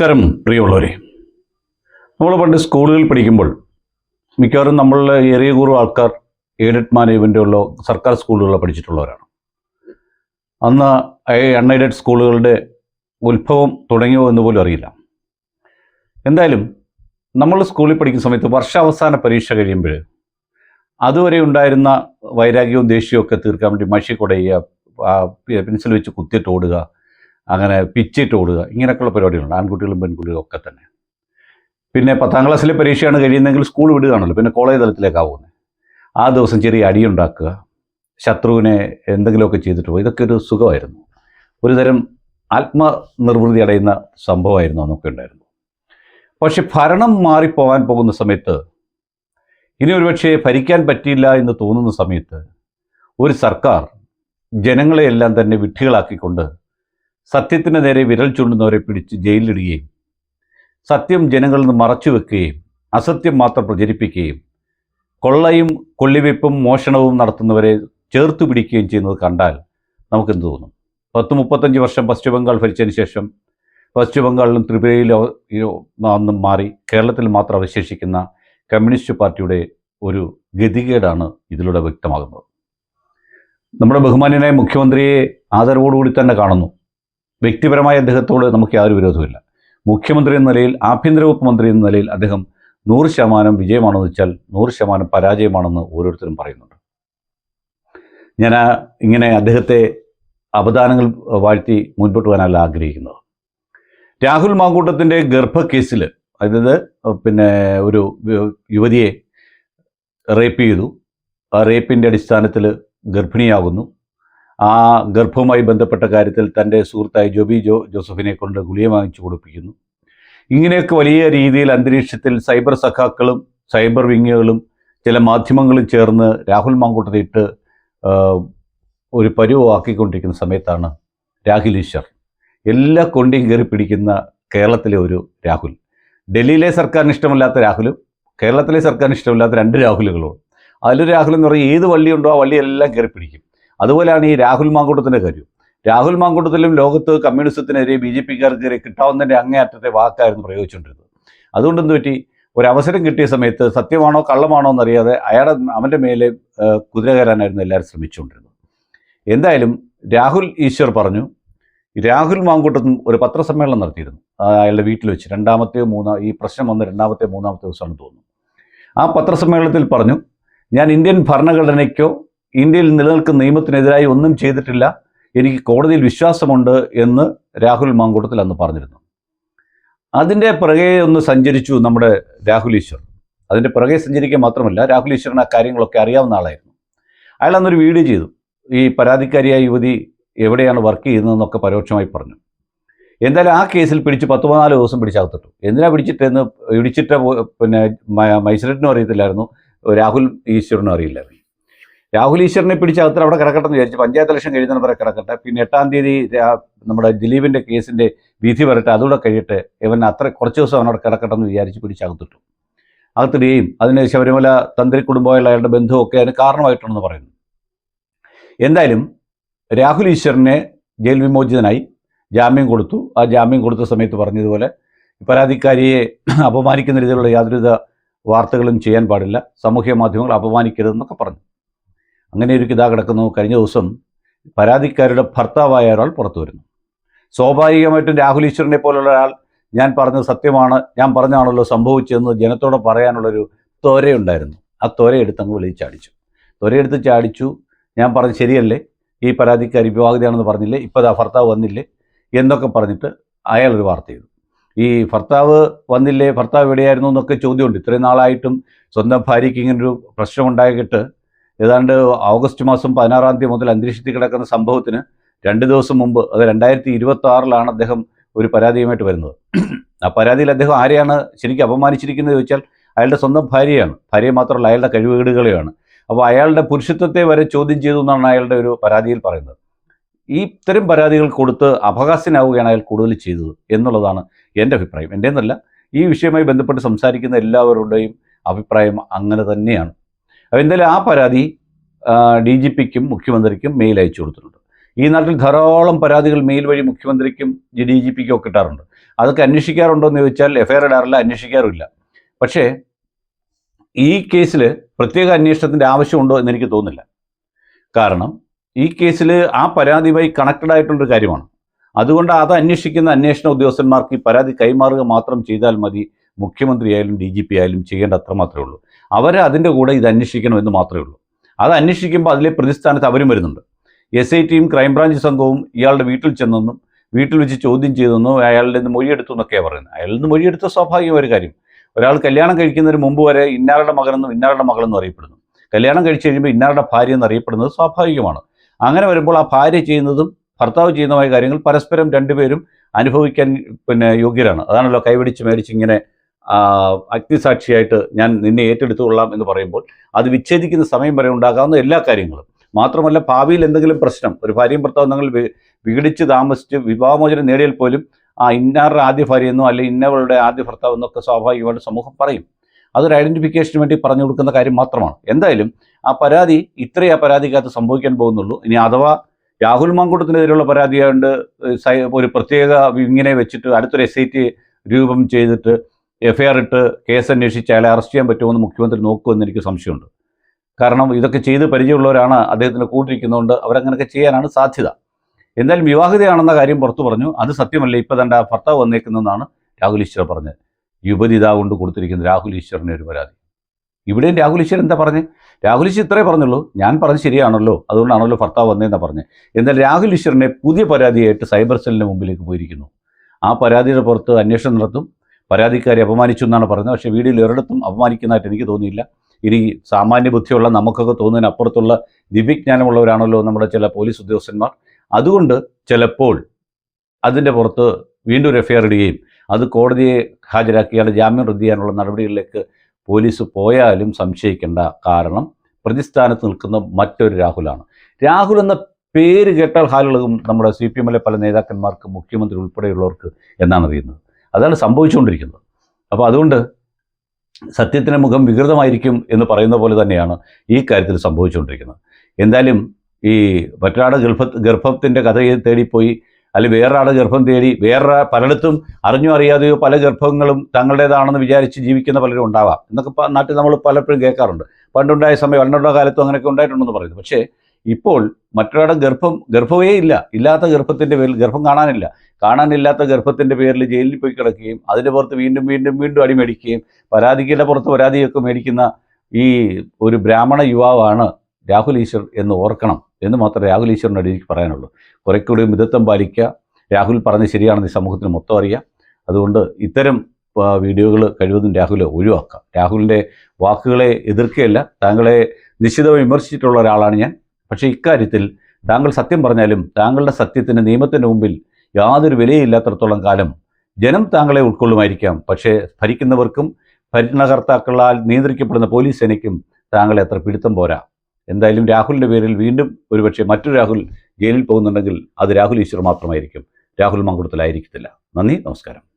നമസ്കാരം പ്രിയമുള്ളവരെ. നമ്മൾ പണ്ട് സ്കൂളുകളിൽ പഠിക്കുമ്പോൾ മിക്കവാറും നമ്മളുടെ ഏറിയ കൂറും ആൾക്കാർ എയ്ഡഡ് മാനേജ്മെന്റുള്ള സർക്കാർ സ്കൂളുകളിൽ പഠിച്ചിട്ടുള്ളവരാണ്. അന്ന് അൺഎയ്ഡഡ് സ്കൂളുകളുടെ ഉത്ഭവം തുടങ്ങിയോ എന്ന് പോലും അറിയില്ല. എന്തായാലും നമ്മൾ സ്കൂളിൽ പഠിക്കുന്ന സമയത്ത് വർഷാവസാന പരീക്ഷ കഴിയുമ്പോൾ അതുവരെ ഉണ്ടായിരുന്ന വൈരാഗ്യവും ദേഷ്യവും ഒക്കെ തീർക്കാൻ വേണ്ടി മഷി കുടയുക പെൻസിൽ വെച്ച് കുത്തിയിട്ട് ഓടുക അങ്ങനെ പിച്ചിട്ട് ഓടുക. ഇങ്ങനെയൊക്കെയുള്ള പരിപാടികളുണ്ട്. ആൺകുട്ടികളും പെൺകുട്ടികളും ഒക്കെ തന്നെ. പിന്നെ പത്താം ക്ലാസ്സിലെ പരീക്ഷയാണ് കഴിയുന്നതെങ്കിൽ സ്കൂൾ വിടുകയാണല്ലോ. പിന്നെ കോളേജ് തലത്തിലേക്കാണ് പോകുന്നത്. ആ ദിവസം ചെറിയ അടിയുണ്ടാക്കുക ശത്രുവിനെ എന്തെങ്കിലുമൊക്കെ ചെയ്തിട്ട് പോകും ഇതൊക്കെ ഒരു സുഖമായിരുന്നു. ഒരു തരം ആത്മനിർവൃതി അടയുന്ന സംഭവമായിരുന്നു അന്നൊക്കെ ഉണ്ടായിരുന്നു. പക്ഷെ ഭരണം മാറിപ്പോകാൻ പോകുന്ന സമയത്ത് ഇനി ഒരുപക്ഷെ ഭരിക്കാൻ പറ്റിയില്ല എന്ന് തോന്നുന്ന സമയത്ത് ഒരു സർക്കാർ ജനങ്ങളെയെല്ലാം തന്നെ വിഡ്ഢികളാക്കിക്കൊണ്ട് സത്യത്തിന് നേരെ വിരൽ ചൂണ്ടുന്നവരെ പിടിച്ച് ജയിലിലിടുകയും സത്യം ജനങ്ങളിൽ നിന്ന് മറച്ചു വെക്കുകയും അസത്യം മാത്രം പ്രചരിപ്പിക്കുകയും കൊള്ളയും കൊള്ളിവെപ്പും മോഷണവും നടത്തുന്നവരെ ചേർത്ത് പിടിക്കുകയും ചെയ്യുന്നത് കണ്ടാൽ നമുക്കെന്ത് തോന്നും? പത്ത് മുപ്പത്തഞ്ച് വർഷം പശ്ചിമ ബംഗാൾ ഭരിച്ചതിന് ശേഷം പശ്ചിമ ബംഗാളിലും ത്രിപുരയിലും അന്നും മാറി കേരളത്തിൽ മാത്രം അവശേഷിക്കുന്ന കമ്മ്യൂണിസ്റ്റ് പാർട്ടിയുടെ ഒരു ഗതികേടാണ് ഇതിലൂടെ വ്യക്തമാകുന്നത്. നമ്മുടെ ബഹുമാന്യനായ മുഖ്യമന്ത്രിയെ ആദരവോടുകൂടി തന്നെ കാണുന്നു. വ്യക്തിപരമായ അദ്ദേഹത്തോട് നമുക്ക് യാതൊരു വിരോധമില്ല മുഖ്യമന്ത്രി എന്ന നിലയിൽ ആഭ്യന്തര വകുപ്പ് മന്ത്രി എന്ന നിലയിൽ അദ്ദേഹം നൂറ് ശതമാനം വിജയമാണെന്ന് വെച്ചാൽ നൂറ് ശതമാനം പരാജയമാണെന്ന് ഓരോരുത്തരും പറയുന്നുണ്ട്. ഞാൻ ഇങ്ങനെ അദ്ദേഹത്തെ അവദാനങ്ങൾ വാഴ്ത്തി മുൻപോട്ട് പോകാനല്ല ആഗ്രഹിക്കുന്നത്. രാഹുൽ മാങ്കൂട്ടത്തിന്റെ ഗർഭക്കേസിൽ അതായത് പിന്നെ ഒരു യുവതിയെ റേപ്പ് ചെയ്തു. ആ റേപ്പിന്റെ അടിസ്ഥാനത്തിൽ ഗർഭിണിയാകുന്നു. ആ ഗർഭവുമായി ബന്ധപ്പെട്ട കാര്യത്തിൽ തന്റെ സുഹൃത്തായ ജോബി ജോ ജോസഫിനെ കൊണ്ട് ഗുളിക വാങ്ങിച്ചു കൊടുപ്പിക്കുന്നു. ഇങ്ങനെയൊക്കെ വലിയ രീതിയിൽ അന്തരീക്ഷത്തിൽ സൈബർ സഖാക്കളും സൈബർ വിങ്ങുകളും ചില മാധ്യമങ്ങളും ചേർന്ന് രാഹുൽ മാങ്കൂട്ടത്തിയിട്ട് ഒരു പരുവാക്കിക്കൊണ്ടിരിക്കുന്ന സമയത്താണ് രാഹുൽ ഈശ്വർ. എല്ലാ കൊണ്ടിയും കയറി പിടിക്കുന്ന കേരളത്തിലെ ഒരു രാഹുൽ. ഡൽഹിയിലെ സർക്കാരിന് ഇഷ്ടമില്ലാത്ത രാഹുലും കേരളത്തിലെ സർക്കാരിന് ഇഷ്ടമില്ലാത്ത രണ്ട് രാഹുലുകളും. അതിലൊരു രാഹുൽ എന്ന് പറഞ്ഞാൽ ഏത് വള്ളിയുണ്ടോ ആ വള്ളിയെല്ലാം കയറി പിടിക്കും. അതുപോലെയാണ് ഈ രാഹുൽ മാങ്കൂട്ടത്തിന്റെ കാര്യം. രാഹുൽ മാങ്കൂട്ടത്തിലും ലോകത്ത് കമ്മ്യൂണിസത്തിനെതിരെ ബി ജെ പിക്കാർക്കെതിരെ കിട്ടാവുന്നതിന്റെ അങ്ങേയറ്റത്തെ വാക്കായിരുന്നു പ്രയോഗിച്ചുകൊണ്ടിരുന്നത്. അതുകൊണ്ട് എന്ത് പറ്റി? ഒരു അവസരം കിട്ടിയ സമയത്ത് സത്യമാണോ കള്ളമാണോ എന്നറിയാതെ അയാളെ അവന്റെ മേലെ കുതിര കയറാനായിരുന്നു എല്ലാവരും ശ്രമിച്ചുകൊണ്ടിരുന്നത്. എന്തായാലും രാഹുൽ ഈശ്വർ പറഞ്ഞു രാഹുൽ മാങ്കൂട്ടത്തും ഒരു പത്രസമ്മേളനം നടത്തിയിരുന്നു. അയാളുടെ വീട്ടിൽ വെച്ച് രണ്ടാമത്തെ മൂന്നാം ഈ പ്രശ്നം വന്ന രണ്ടാമത്തെ മൂന്നാമത്തെ ദിവസമാണ് തോന്നുന്നു. ആ പത്രസമ്മേളനത്തിൽ പറഞ്ഞു ഞാൻ ഇന്ത്യൻ ഭരണഘടനയ്ക്കോ ഇന്ത്യയിൽ നിലനിൽക്കുന്ന നിയമത്തിനെതിരായി ഒന്നും ചെയ്തിട്ടില്ല. എനിക്ക് കോടതിയിൽ വിശ്വാസമുണ്ട് എന്ന് രാഹുൽ മാങ്കൂട്ടത്തിൽ അന്ന് പറഞ്ഞിരുന്നു. അതിന്റെ പിറകെ ഒന്ന് സഞ്ചരിച്ചു നമ്മുടെ രാഹുൽ ഈശ്വർ. അതിന്റെ പിറകെ സഞ്ചരിക്കുക മാത്രമല്ല രാഹുൽ ഈശ്വറിന് ആ കാര്യങ്ങളൊക്കെ അറിയാവുന്ന ആളായിരുന്നു. അയാൾ അന്നൊരു വീഡിയോ ചെയ്തു. ഈ പരാതിക്കാരിയായ യുവതി എവിടെയാണ് വർക്ക് ചെയ്യുന്നതെന്നൊക്കെ പരോക്ഷമായി പറഞ്ഞു. എന്തായാലും ആ കേസിൽ പിടിച്ച് പത്ത് പതിനാല് ദിവസം പിടിച്ചകത്തിട്ടു. എന്തിനാ പിടിച്ചിട്ടെന്ന് ഇടിച്ചിട്ട പിന്നെ മ- മജിസ്ട്രേറ്റിനും അറിയത്തില്ലായിരുന്നു. രാഹുൽ ഈശ്വറിനും അറിയില്ലായിരുന്നു. രാഹുൽ ഈശ്വറിനെ അത്ര അവിടെ കിടക്കട്ടെ എന്ന് വിചാരിച്ചു. പഞ്ചായത്ത് ഇലക്ഷൻ കഴിയുന്നതിന് വരെ കിടക്കട്ടെ. പിന്നെ എട്ടാം തീയതി നമ്മുടെ ദിലീപിന്റെ കേസിന്റെ വിധി വരട്ടെ. അതുകൂടെ കഴിയട്ടെ. ഇവൻ അത്ര കുറച്ച് ദിവസം അവനോട് കിടക്കട്ടെ എന്ന് വിചാരിച്ച് പിടിച്ചകത്തിട്ടു അകത്തിടുകയും അതിന് ശബരിമല തന്ത്രി കുടുംബമായുള്ള അയാളുടെ ബന്ധുവൊക്കെ അതിന് കാരണമായിട്ടുണ്ടെന്ന് പറയുന്നു. എന്തായാലും രാഹുൽ ഈശ്വറിനെ ജയിൽ വിമോചിതനായി ജാമ്യം കൊടുത്തു. ആ ജാമ്യം കൊടുത്ത സമയത്ത് പറഞ്ഞതുപോലെ പരാതിക്കാരിയെ അപമാനിക്കുന്ന രീതിയിലുള്ള യാതൊരുവിധ വാർത്തകളും ചെയ്യാൻ പാടില്ല. സാമൂഹ്യ മാധ്യമങ്ങൾ അപമാനിക്കരുതെന്നൊക്കെ പറഞ്ഞു. അങ്ങനെ ഒരു കിതാ കിടക്കുന്നു. കഴിഞ്ഞ ദിവസം പരാതിക്കാരുടെ ഭർത്താവായ ഒരാൾ പുറത്തു വരുന്നു. സ്വാഭാവികമായിട്ടും രാഹുൽ ഈശ്വറിനെ പോലുള്ള ഒരാൾ ഞാൻ പറഞ്ഞത് സത്യമാണ് ഞാൻ പറഞ്ഞാണല്ലോ സംഭവിച്ചതെന്ന് ജനത്തോട് പറയാനുള്ളൊരു ത്വരയുണ്ടായിരുന്നു. ആ ത്വര എടുത്ത് അങ്ങ് വെളിയിൽ ചാടിച്ചു. ത്വര എടുത്ത് ചാടിച്ചു. ഞാൻ പറഞ്ഞു ശരിയല്ലേ? ഈ പരാതിക്കാരി വിവാഹിതയാണെന്ന് പറഞ്ഞില്ലേ? ഇപ്പോൾ ആ ഭർത്താവ് വന്നില്ലേ? എന്നൊക്കെ പറഞ്ഞിട്ട് അയാളൊരു വാർത്ത ചെയ്തു. ഈ ഭർത്താവ് വന്നില്ലേ? ഭർത്താവ് എവിടെയായിരുന്നു എന്നൊക്കെ ചോദ്യമുണ്ട്. ഇത്രയും നാളായിട്ടും സ്വന്തം ഭാര്യയ്ക്ക് ഇങ്ങനൊരു പ്രശ്നം ഉണ്ടായിട്ട് ഏതാണ്ട് ഓഗസ്റ്റ് മാസം പതിനാറാം തീയതി മുതൽ അന്തരീക്ഷത്തിൽ കിടക്കുന്ന സംഭവത്തിന് രണ്ട് ദിവസം മുമ്പ് അത് രണ്ടായിരത്തി ഇരുപത്തി ആറിലാണ് അദ്ദേഹം ഒരു പരാതിയുമായിട്ട് വരുന്നത്. ആ പരാതിയിൽ അദ്ദേഹം ആരെയാണ് ശരിക്കും അപമാനിച്ചിരിക്കുന്നത് ചോദിച്ചാൽ അയാളുടെ സ്വന്തം ഭാര്യയാണ്. ഭാര്യയെ മാത്രമല്ല അയാളുടെ കഴിവുകേടുകളെയാണ്. അപ്പോൾ അയാളുടെ പുരുഷത്വത്തെ വരെ ചോദ്യം ചെയ്തു എന്നാണ് അയാളുടെ ഒരു പരാതിയിൽ പറയുന്നത്. ഈ ഇത്തരം പരാതികൾ കൊടുത്ത് അപഹാസ്യനാവുകയാണ് അയാൾ കൂടുതൽ ചെയ്തത് എന്നുള്ളതാണ് എന്റെ അഭിപ്രായം. എന്റെ എന്നല്ല ഈ വിഷയവുമായി ബന്ധപ്പെട്ട് സംസാരിക്കുന്ന എല്ലാവരുടെയും അഭിപ്രായം അങ്ങനെ തന്നെയാണ്. അപ്പോൾ എന്തായാലും ആ പരാതി ഡി ജി പിക്കും മുഖ്യമന്ത്രിക്കും മെയിൽ അയച്ചു കൊടുത്തിട്ടുണ്ട്. ഈ നാട്ടിൽ ധാരാളം പരാതികൾ മെയിൽ വഴി മുഖ്യമന്ത്രിക്കും ഡി ജി പിക്കും ഒക്കെ കിട്ടാറുണ്ട്. അതൊക്കെ അന്വേഷിക്കാറുണ്ടോ എന്ന് ചോദിച്ചാൽ എഫ്ഐആർ ഇടാറില്ല അന്വേഷിക്കാറുമില്ല. പക്ഷേ ഈ കേസിൽ പ്രത്യേക അന്വേഷണത്തിന്റെ ആവശ്യമുണ്ടോ എന്ന് എനിക്ക് തോന്നുന്നില്ല. കാരണം ഈ കേസിൽ ആ പരാതിയുമായി കണക്റ്റഡ് ആയിട്ടുള്ളൊരു കാര്യമാണ്. അതുകൊണ്ട് അത് അന്വേഷിക്കുന്ന അന്വേഷണ ഉദ്യോഗസ്ഥന്മാർക്ക് ഈ പരാതി കൈമാറുക മാത്രം ചെയ്താൽ മതി മുഖ്യമന്ത്രി ആയാലും ഡി ജി പി ആയാലും ചെയ്യേണ്ട അത്ര മാത്രമേ ഉള്ളൂ. അവർ അതിന്റെ കൂടെ ഇത് അന്വേഷിക്കണമെന്ന് മാത്രമേ ഉള്ളൂ. അത് അന്വേഷിക്കുമ്പോൾ അതിലെ പ്രതിസ്ഥാനത്ത് അവരും വരുന്നുണ്ട്. എസ് ഐ ടിയും ക്രൈംബ്രാഞ്ച് സംഘവും ഇയാളുടെ വീട്ടിൽ ചെന്നെന്നും വീട്ടിൽ വെച്ച് ചോദ്യം ചെയ്തെന്നും അയാളുടെ നിന്ന് മൊഴിയെടുത്തു എന്നൊക്കെയാണ് പറയുന്നത്. അയാളിൽ നിന്ന് മൊഴിയെടുത്ത സ്വാഭാവികമായ ഒരു കാര്യം. ഒരാൾ കല്യാണം കഴിക്കുന്നതിന് മുമ്പ് വരെ ഇന്നാളുടെ മകനെന്നും ഇന്നാളുടെ മകളെന്നും അറിയപ്പെടുന്നു. കല്യാണം കഴിച്ചു കഴിയുമ്പോൾ ഇന്നാളുടെ ഭാര്യ എന്ന് അറിയപ്പെടുന്നത് സ്വാഭാവികമാണ്. അങ്ങനെ വരുമ്പോൾ ആ ഭാര്യ ചെയ്യുന്നതും ഭർത്താവ് ചെയ്യുന്നതുമായ കാര്യങ്ങൾ പരസ്പരം രണ്ടുപേരും അനുഭവിക്കാൻ പിന്നെ യോഗ്യരാണ്. അതാണല്ലോ കൈവടിച്ച് മേടിച്ച് ഇങ്ങനെ അഗ്നിസാക്ഷിയായിട്ട് ഞാൻ നിന്നെ ഏറ്റെടുത്തുകൊള്ളാം എന്ന് പറയുമ്പോൾ അത് വിച്ഛേദിക്കുന്ന സമയം വരെ ഉണ്ടാകാവുന്ന എല്ലാ കാര്യങ്ങളും. മാത്രമല്ല ഭാവിയിൽ എന്തെങ്കിലും പ്രശ്നം ഒരു ഭാര്യയും ഭർത്താവും തങ്ങൾ വി- വിഘടിച്ച് താമസിച്ച് വിവാഹമോചനം നേടിയാൽ പോലും ആ ഇന്നാറുടെ ആദ്യ ഭാര്യയെന്നോ അല്ലെങ്കിൽ ഇന്നവളുടെ ആദ്യ ഭർത്താവ് എന്നൊക്കെ സ്വാഭാവികമായിട്ട് സമൂഹം പറയും. അതൊരു ഐഡന്റിഫിക്കേഷന് വേണ്ടി പറഞ്ഞു കൊടുക്കുന്ന കാര്യം മാത്രമാണ്. എന്തായാലും ആ പരാതി ഇത്രയേ ആ പരാതിക്കകത്ത് സംഭവിക്കാൻ പോകുന്നുള്ളൂ. ഇനി അഥവാ രാഹുൽ മാങ്കൂട്ടത്തിനെതിരെയുള്ള പരാതിയായതുകൊണ്ട് ഒരു പ്രത്യേക ഇങ്ങനെ വെച്ചിട്ട് അടുത്തൊരു എസ് ഐ ടി രൂപം ചെയ്തിട്ട് എഫ്ഐആർ ഇട്ട് കേസ് അന്വേഷിച്ച് അയാളെ അറസ്റ്റ് ചെയ്യാൻ പറ്റുമെന്ന് മുഖ്യമന്ത്രി നോക്കുമെന്ന് എനിക്ക് സംശയമുണ്ട്. കാരണം ഇതൊക്കെ ചെയ്ത് പരിചയമുള്ളവരാണ് അദ്ദേഹത്തിന് കൂട്ടിരിക്കുന്നതുകൊണ്ട് അവരങ്ങനെയൊക്കെ ചെയ്യാനാണ് സാധ്യത. എന്തായാലും വിവാഹിതയാണെന്ന കാര്യം പുറത്തു പറഞ്ഞു. അത് സത്യമല്ല. ഇപ്പം തന്റെ ആ ഭർത്താവ് വന്നേക്കുന്നതെന്നാണ് രാഹുൽ ഈശ്വർ പറഞ്ഞത്. യുവതി ഇതാ കൊണ്ട് കൊടുത്തിരിക്കുന്ന രാഹുൽ ഈശ്വറിന്റെ ഒരു പരാതി. ഇവിടെയും രാഹുൽ ഈശ്വർ എന്താ പറഞ്ഞത് രാഹുൽ ഈശ്വർ ഇത്രേ പറഞ്ഞുള്ളൂ. ഞാൻ പറഞ്ഞ് ശരിയാണല്ലോ. അതുകൊണ്ടാണല്ലോ ഭർത്താവ് വന്നതെന്നാണ് പറഞ്ഞത് എന്നാൽ രാഹുൽ ഈശ്വറിനെ പുതിയ പരാതിയായിട്ട് സൈബർ സെല്ലിന് മുമ്പിലേക്ക് പോയിരിക്കുന്നു. ആ പരാതിയുടെ പുറത്ത് അന്വേഷണം നടത്തും. പരാതിക്കാരെ അപമാനിച്ചു എന്നാണ് പറഞ്ഞത്. പക്ഷേ വീഡിയോയിൽ ഒരിടത്തും അപമാനിക്കുന്നതായിട്ട് എനിക്ക് തോന്നിയില്ല. ഇനി സാമാന്യ ബുദ്ധിയുള്ള നമുക്കൊക്കെ തോന്നുന്നതിന് അപ്പുറത്തുള്ള ദിവ്യജ്ഞാനമുള്ളവരാണല്ലോ നമ്മുടെ ചില പോലീസ് ഉദ്യോഗസ്ഥന്മാർ. അതുകൊണ്ട് ചിലപ്പോൾ അതിന്റെ പുറത്ത് വീണ്ടും ഒരു എഫ്ഐആർ ഇടുകയും അത് കോടതിയെ ഹാജരാക്കിയാൽ ജാമ്യം റദ്ദ് ചെയ്യാനുള്ള നടപടികളിലേക്ക് പോലീസ് പോയാലും സംശയിക്കേണ്ട കാരണം പ്രതിസ്ഥാനത്ത് നിൽക്കുന്ന മറ്റൊരു രാഹുലാണ്. രാഹുൽ എന്ന പേര് കേട്ടാൽ ഹാലുള്ളതും നമ്മുടെ സി പി എമ്മിലെ പല നേതാക്കന്മാർക്ക് മുഖ്യമന്ത്രി ഉൾപ്പെടെയുള്ളവർക്ക് എന്നാണ് അറിയുന്നത്. അതാണ് സംഭവിച്ചുകൊണ്ടിരിക്കുന്നത്. അപ്പോൾ അതുകൊണ്ട് സത്യത്തിന് മുഖം വികൃതമായിരിക്കും എന്ന് പറയുന്ന പോലെ തന്നെയാണ് ഈ കാര്യത്തിൽ സംഭവിച്ചുകൊണ്ടിരിക്കുന്നത്. എന്തായാലും ഈ മറ്റൊരാട് ഗർഭ ഗർഭത്തിന്റെ കഥയെ തേടിപ്പോയി അല്ലെങ്കിൽ വേറൊരാട് ഗർഭം തേടി വേറെ പലയിടത്തും അറിഞ്ഞോ അറിയാതെയോ പല ഗർഭങ്ങളും തങ്ങളുടേതാണെന്ന് വിചാരിച്ച് ജീവിക്കുന്ന പലരും ഉണ്ടാവാം. എന്നൊക്കെ നാട്ടിൽ നമ്മൾ പലപ്പോഴും കേൾക്കാറുണ്ട്. പണ്ടുണ്ടായ സമയം പണ്ടുണ്ടായ കാലത്തും അങ്ങനെയൊക്കെ ഉണ്ടായിട്ടുണ്ടെന്ന് പറയുന്നു. പക്ഷേ ഇപ്പോൾ മറ്റൊരാളുടെ ഗർഭം ഗർഭമേ ഇല്ല. ഇല്ലാത്ത ഗർഭത്തിന്റെ പേരിൽ ഗർഭം കാണാനില്ല. കാണാനില്ലാത്ത ഗർഭത്തിന്റെ പേരിൽ ജയിലിൽ പോയി കിടക്കുകയും അതിന്റെ പുറത്ത് വീണ്ടും വീണ്ടും വീണ്ടും അടി മേടിക്കുകയും പരാതിക്കുള്ള പുറത്ത് പരാതിയൊക്കെ മേടിക്കുന്ന ഈ ഒരു ബ്രാഹ്മണ യുവാവാണ് രാഹുൽ ഈശ്വർ എന്ന് ഓർക്കണം എന്ന് മാത്രമേ രാഹുൽ ഈശ്വറിനോട് എനിക്ക് പറയാനുള്ളൂ. കുറെ കൂടി മിതത്വം പാലിക്കുക. രാഹുൽ പറഞ്ഞ് ശരിയാണെന്ന് ഈ സമൂഹത്തിന് മൊത്തം അറിയാം. അതുകൊണ്ട് ഇത്തരം വീഡിയോകൾ കഴിവതും രാഹുൽ ഒഴിവാക്കാം. രാഹുലിന്റെ വാക്കുകളെ എതിർക്കുകയല്ല താങ്കളെ നിശ്ചിതമായി വിമർശിച്ചിട്ടുള്ള ഒരാളാണ് ഞാൻ. പക്ഷേ ഇക്കാര്യത്തിൽ താങ്കൾ സത്യം പറഞ്ഞാലും താങ്കളുടെ സത്യത്തിന് നിയമത്തിന് മുമ്പിൽ യാതൊരു വിലയില്ലാത്തടത്തോളം കാലം ജനം താങ്കളെ ഉൾക്കൊള്ളുമായിരിക്കാം. പക്ഷേ ഭരിക്കുന്നവർക്കും ഭരണകർത്താക്കളാൽ നിയന്ത്രിക്കപ്പെടുന്ന പോലീസ് സേനയ്ക്കും താങ്കളെ അത്ര പിടുത്തം പോരാ. എന്തായാലും രാഹുലിന്റെ പേരിൽ വീണ്ടും ഒരുപക്ഷെ മറ്റൊരു രാഹുൽ ജയിലിൽ പോകുന്നുണ്ടെങ്കിൽ അത് രാഹുൽ ഈശ്വർ മാത്രമായിരിക്കും. രാഹുൽ മങ്കുളത്തിലായിരിക്കത്തില്ല നന്ദി നമസ്കാരം.